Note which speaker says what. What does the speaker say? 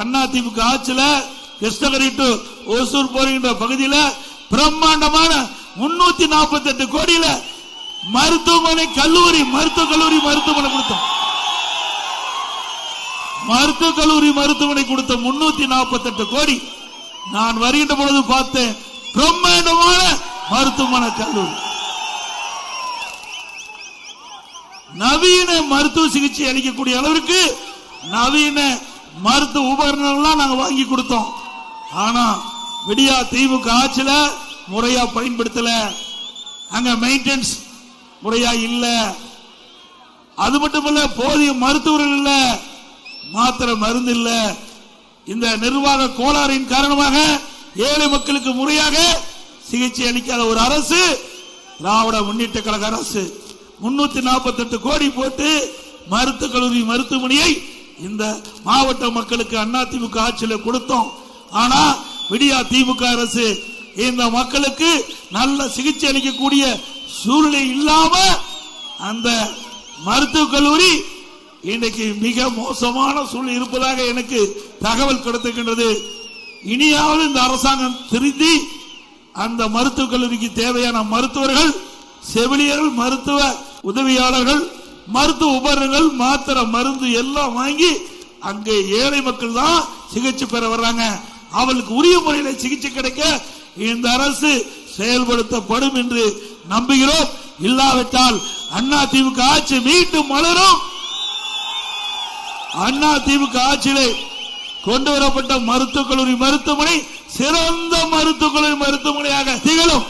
Speaker 1: அண்ணா திமுக ஆட்சியில கிருஷ்ணகிரி டு ஓசூர் போகின்ற பகுதியில பிரம்மாண்டமான முன்னூத்தி நாற்பத்தி எட்டு கோடியில மருத்துவமனை கல்லூரி மருத்துவ கல்லூரி மருத்துவமனை கொடுத்தோம். மருத்துவ கல்லூரி மருத்துவமனை கொடுத்த முன்னூத்தி நாற்பத்தி எட்டு கோடி. நான் வருகின்ற பொழுது பார்த்தேன் பிரம்மாண்டமான மருத்துவமனை கல்லூரி. நவீன மருத்துவ சிகிச்சை அளிக்கக்கூடிய அளவிற்கு நவீன மருத்துவ உபகரணங்கள்லாம் நாங்க வாங்கி கொடுத்தோம். ஆனா விடியா திமுக ஆட்சியில முறையா பயன்படுத்தல. அங்க மெயின்டெனன்ஸ் முறையா இல்ல. அது மட்டுமல்ல போதிய மருத்துவர்கள் இல்ல. மாத்திரை மருந்து இல்ல. இந்த நிர்வாக கோளாறின் காரணமாக ஏழை மக்களுக்கு முறையாக சிகிச்சை அளிக்காத ஒரு அரசு திராவிட முன்னேற்ற கழக அரசு. முன்னூத்தி நாற்பத்தி எட்டு கோடி போட்டு மருத்துவக் கல்லூரி மருத்துவமனையை இந்த மாவட்ட மக்களுக்கு அண்ணா திமுக ஆட்சியில் கொடுத்தோம். ஆனா விடியா திமுக அரசு இந்த மக்களுக்கு நல்ல சிகிச்சை அளிக்கக்கூடிய சூழ்நிலை இல்லாம அந்த மருத்துவக் கல்லூரி இன்றைக்கு மிக மோசமான சூழ்நிலை இருப்பதாக எனக்கு தகவல் கிடைத்திருக்கின்றது. இனியாவது இந்த அரசாங்கம் திருந்தி அந்த மருத்துவக் கல்லூரிக்கு தேவையான மருத்துவர்கள் செவிலியர்கள் மருத்துவ உதவியாளர்கள் மருத்துவ உபகரணங்கள் மாத்திரை மருந்து எல்லாம் வாங்கி அங்கே ஏழை மக்கள் தான் சிகிச்சை பெற வர்றாங்க. அவளுக்கு உரிய முறையில் சிகிச்சை கிடைக்க இந்த அரசு செயல்படுத்தப்படும் என்று நம்புகிறோம். இல்லாவிட்டால் அண்ணா திமுக ஆட்சி மீண்டும் மலரும். அண்ணா திமுக ஆட்சியிலே கொண்டு வரப்பட்ட மருத்துவக் கல்லூரி மருத்துவமனை சிறந்த மருத்துவக் கல்லூரி மருத்துவமனையாக திகழும்.